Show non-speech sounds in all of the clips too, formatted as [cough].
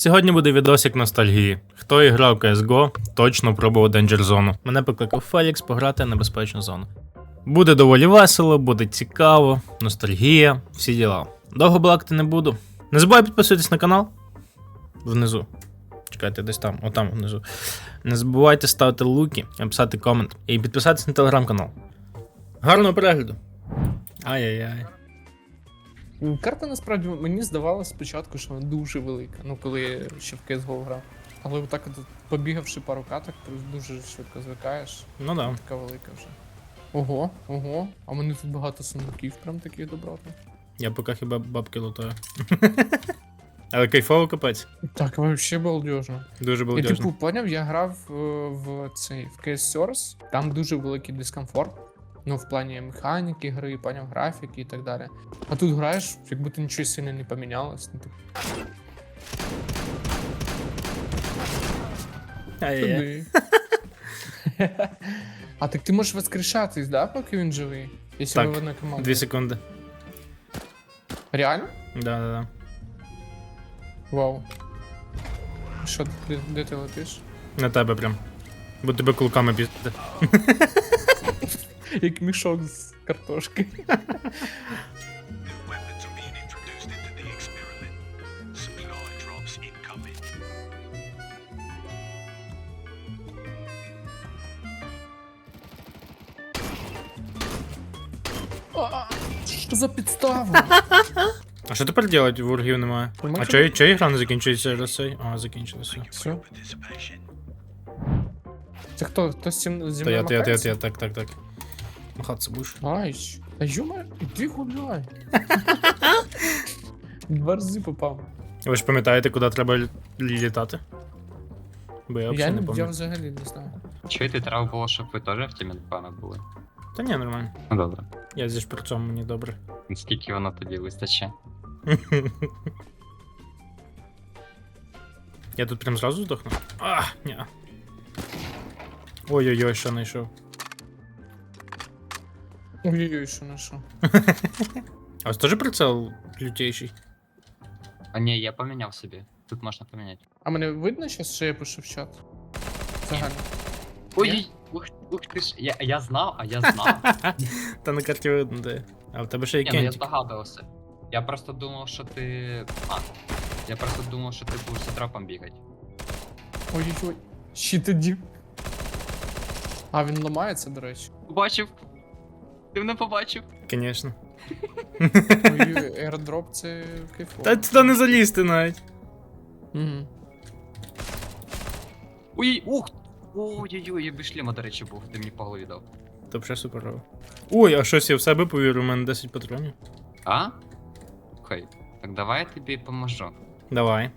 Сьогодні буде відосик ностальгії. Хто іграв CSGO, точно пробував Danger Zone. Мене покликав Фелікс пограти на безпечну зону. Буде доволі весело, буде цікаво, ностальгія, всі діла. Довго балакати не буду. Не забувай підписуватись на канал. Внизу. Чекайте, десь там, отам внизу. Не забувайте ставити луки, написати комент і підписатись на телеграм-канал. Гарного перегляду! Ай-яй-яй. Карта насправді мені здавалося спочатку, що вона дуже велика, ну коли я ще в CSGO грав. Але отак от побігавши пару каток, дуже швидко звикаєш. Ну да. Така велика вже. Ого, ого. А мене тут багато сундуків, прям таких добротних. Я поки хіба бабки лутаю. [laughs] Але кайфово капець. Так, вообще балдежно. Дуже Я типу поняв, я грав е, в цей в CS Source, там дуже великий дискомфорт. Ну, в плані механіки гри, поняв, графіки і так далі. А тут граєш, як будто нічого сильно не помінялось. Ну, типу, туди. [laughs] А так ти можеш воскрешатись, да, поки він живий? Якщо Так, ви в одній команді. Дві секунди. Реально? Да-да-да. Вау. Що, де, де ти летиш? На тебе прям. Бо тебе кулаками пізде. [laughs] [laughs] Як мішок з картошки. Weapons [laughs] are being introduced into the experiment. Supply drops incoming. А, Що за підстава? А що тепер робити? Ворогів немає. Нема А чого. чого чого ігра не закінчується раз цей? А, закінчилася. Все. Participation. Це хто? Хто з цим зі То я, мною то я, то я, махається? то я, так, так, так. Махатися будеш? Айч. Та йома, іди гуляй. [laughs] Два рази попав. Ви ж пам'ятаєте, куди треба лі- літати? Бо я Я, взагалі не не, я пам'ятаю. взагалі не знаю. Чуєте, треба було, щоб ви теж в тімі напевно були. Та ні, нормально. Ну добре. Я зі шприцом мені добре. Скільки воно тоді вистачить? [laughs] Я тут прям зразу здохну? А, ні. Ой-ой-ой, що знайшов. Ой-ой-ой, що на що. [laughs] А ось теж прицел лютейший. А ні, я поміняв собі. Тут можна поміняти. А мене видно зараз, що я пишу в чат? Загально. Ой, ух, ух ти ж, я, я знав, а я [laughs] знав. [laughs] Та на карті видно, де. А в тебе ще є Ні, ну я кентик. здогадувався. Я просто думав, що ти. А. Я просто думав, що ти будеш за трапом бігати. Ой-ой-ой. Ще тоді. А, він ламається, до речі. Побачив? Ти мене побачив? Звісно. [laughs] Airdrop це кайфово. Та туди не залізти навіть. Угу. Ой, ух! Ой-ой-ой, я без шлема, до речі, був, ти мені по голові дав. То вже суперово. Ой, а щось я в себе повірю, у мене 10 патронів. А? Окей. Так давай я тобі поможу. Давай.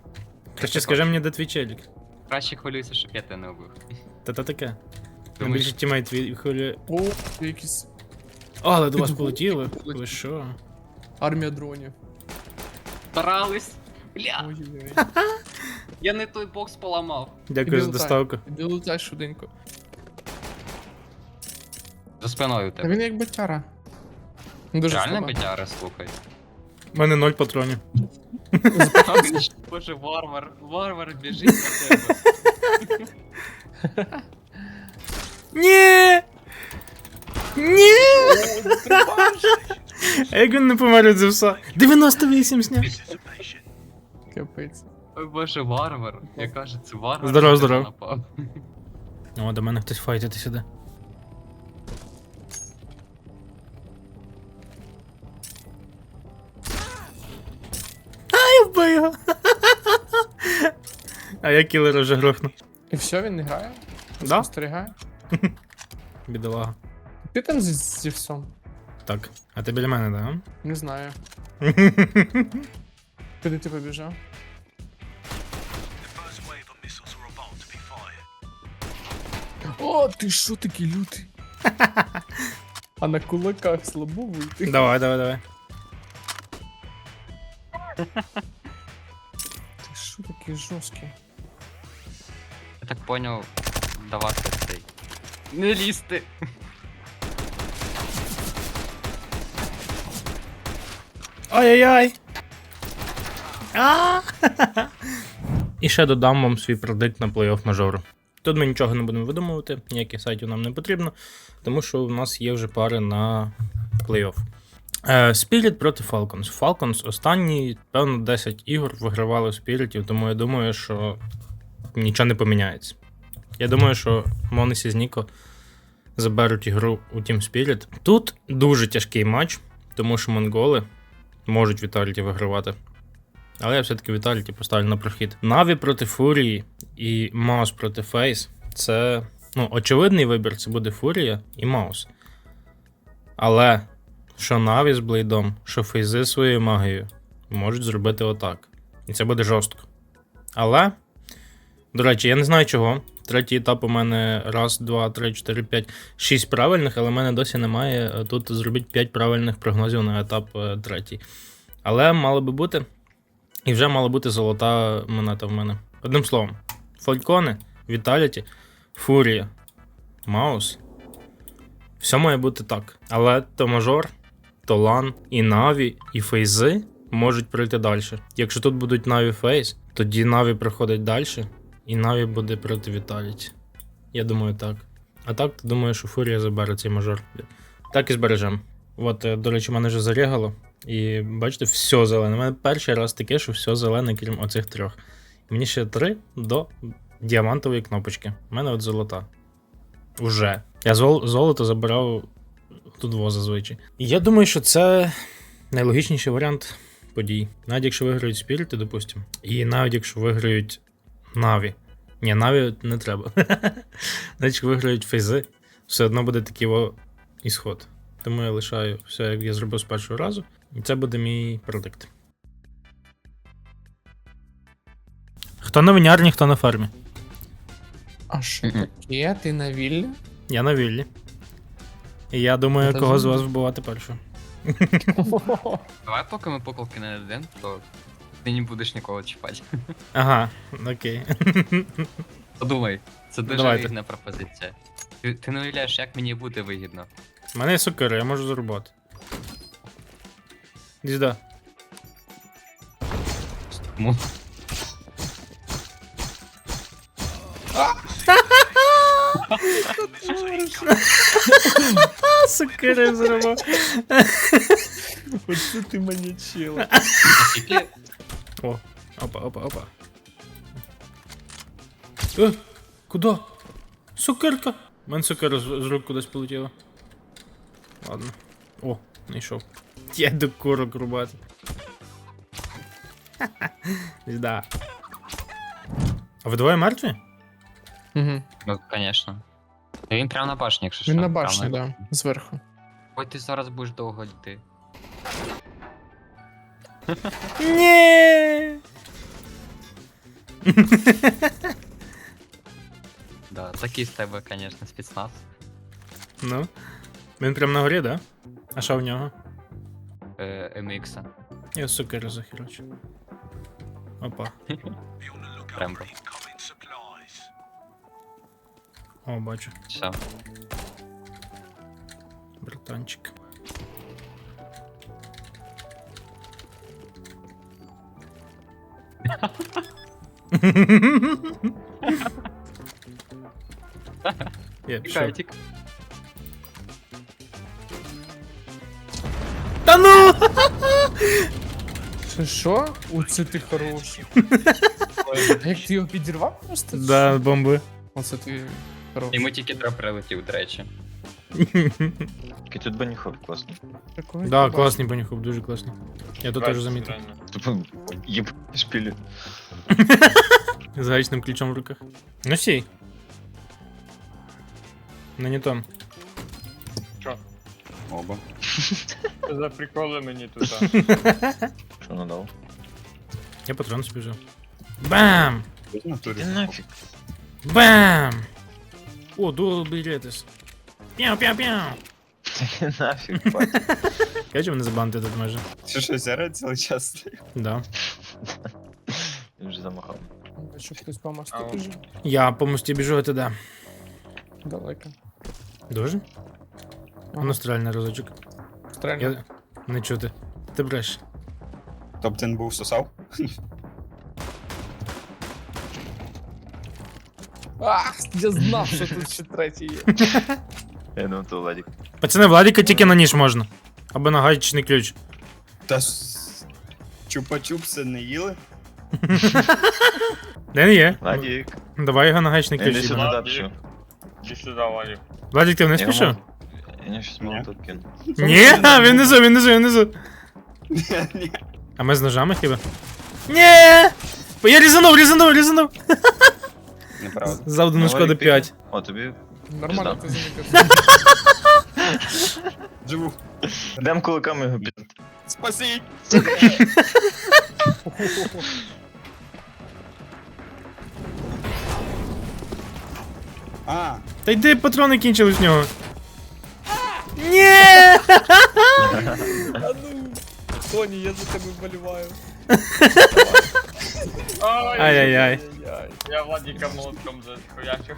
Краще скажи мені, де твій челік. Краще хвилюйся, щоб я тебе не убив. Та та таке. Думаєш, Найбільше тімейт хвилює. О, якісь О, але до вас полетіли. Ви що? армія дронів. старались? Бля, Ой-ой-ой. я не той бокс поламав. Дякую за доставку. Іди лутай швиденько. За спиною у Та тебе. він як батяра. Ну, Дуже Реально слабо. слухай. У мене 0 патронів. [laughs] Боже, варвар, варвар біжить на тебе. Ні! Ні! А як він не помер від Зевса? 98 сняв. Капець. Ой боже, варвар. Я кажу, це варвар. Здоров, на тебе напав. О, до мене хтось файтити сюди. А, я вбив його. А я кілера вже грохну. І все, він не грає? Да? Спостерігає? Бідолага. Ти там зі, зі всім? Так, а ти біля мене, да? Не знаю. [laughs] Куди ти побіжав? The first wave of missiles are about to be fired. О, ти що такий лютий? [laughs] А на кулаках слабо вийти. давай, давай, давай. Ти що такий жорсткий? Я так поняв, давати цей. Не лізти. Ай-яй-яй! І ще додам вам свій продикт на плей-офф мажору. Тут ми нічого не будемо видумувати, ніяких сайтів нам не потрібно, тому що у нас є вже пари на плей-офф. Е, Spirit проти Falcons. Falcons останні, певно, 10 ігор вигравали у Spirit, тому я думаю, що нічого не поміняється. Я думаю, що Монесі з Ніко заберуть ігру у Team Spirit. Тут дуже тяжкий матч, тому що монголи можуть Віталіті вигравати. Але я все-таки Віталіті поставлю на прохід. Наві проти Фурії і Маус проти Фейс. Це ну, очевидний вибір це буде Фурія і Маус. Але що Наві з Блейдом, що Фейзи своєю магією можуть зробити отак. І це буде жорстко. Але, до речі, я не знаю чого. Третій етап у мене раз, два, три, чотири, п'ять, шість правильних, але в мене досі немає. е, Тут зробіть 5 правильних прогнозів на етап е, третій. Але мало би бути. І вже мала бути золота монета в мене. Одним словом, Фалькони, Віталіті, Фурія, Маус. Все має бути так. Але то мажор, то і Наві, і Фейзи можуть пройти далі. Якщо тут будуть Наві Фейс, тоді Наві проходить далі, і Наві буде проти Віталіті. Я думаю, так. А так, то думаю, що Фурія забере цей мажор. Так і збережемо. От, е, до речі, мене вже зарягало. І бачите, все зелене. У мене перший раз таке, що все зелене, крім оцих трьох. Мені ще три до діамантової кнопочки. У мене от золота. Уже. Я зол- золото забирав тут во зазвичай. І я думаю, що це найлогічніший варіант подій. Навіть якщо виграють спіріти, допустимо. І навіть якщо виграють Наві. Ні, Наві не треба. [laughs] навіть виграють фейзи, все одно буде такий во ісход. Тому я лишаю все, як я зробив з першого разу. І це буде мій продукт. Хто на винярні, хто на фермі. А що таке? Ти на віллі? Я на віллі. І я думаю, Та кого з вас вбивати першим. [laughs] Давай, поки ми поколки не дадим, то ти не будеш нікого чіпати. Ага, окей. [laughs] Подумай, це дуже Давайте. вигідна пропозиція. Ти, ти не уявляєш, як мені буде вигідно. У мене є сокира, я можу зарубати. Сюди. Тому А, [laughs] сокира зарубав. Оце ти мені чила. О, опа, опа, опа. Е, куди? Сокирка. У мене сокира з, з рук кудись полетіла. Ладно. О, знайшов. Я йду курок рубати. [laughs] Да. А ви двоє мертві? Угу. Ну, звісно. Він прямо на башні, якщо що. Він на башні, да, зверху. Ой, ти зараз будеш довго йти. Ні. [laughs] Да, такий з тебе, звісно, спецназ. Ну. Він прям на горі, да? А що в нього? Е, MX. Я сокира захерочу. Опа. [laughs] Be on the lookout Рембо. for incoming supplies. О, бачу. Все. Братанчик. Я пішов. Кайтик. Та ну! Що що? Оце ти хороший. А як ти його підірвав просто? Да, бомби. Оце ти хороший. Йому тільки дроп прилетів, до речі. [laughs] Такий тут баніхов класний. Прикольно. Да, класний понюхав, дуже класний. Я тут теж замітив. Тупо єб шпілі. З гаечним ключом в руках. Ну сій. [laughs] [laughs] На не том. Оба. За приколи мені тут. Що надав? Я патрон спіжав. Бам! Ти нафіг. Бам! О, дуал білетис. Пяу, пяу, пяу. [laughs] Ти нафіг, бать. Кажу, мене забанити тут майже. Що що зяра цілий час стоїть? Да. [laughs] Він вже замахав. Бачу, хтось по мосту Ау. біжить. Я по мості біжу, а ти де? Далеко. Дуже? А ну стрель на разочок. Стрельно. Я не чути. Ти бреш. Топ-10 був сосав? Ах, я знав, що тут ще третій є. [laughs] Я думав, то Владик. Пацани, Владіка тільки на ніж можна. Або на гаечний ключ. Та чупа-чупси не їли? Де не є? Владик. Давай його на гаечний Я не ключ. сюди дапшу. Чи сюди, Валік? Владік, ти вниз Я пішов? Я щось молоток кину. Ні, а, він внизу, він внизу, він внизу. Ні. А ми з ножами хіба? Ні! Бо Я різанув, різанув, різанув. Неправда. Завдану Ну, шкоди Владик, 5. О, тобі. Нормально Пизда. ти замітив. [laughs] Живу. Дам кулаками його під. Спасіть! [laughs] А, Та йди, патрони кінчились в нього. Ні! [laughs] А ну, Тоні, я за тебе вболіваю. Ай-яй-яй. Я Владіка молотком захуячив.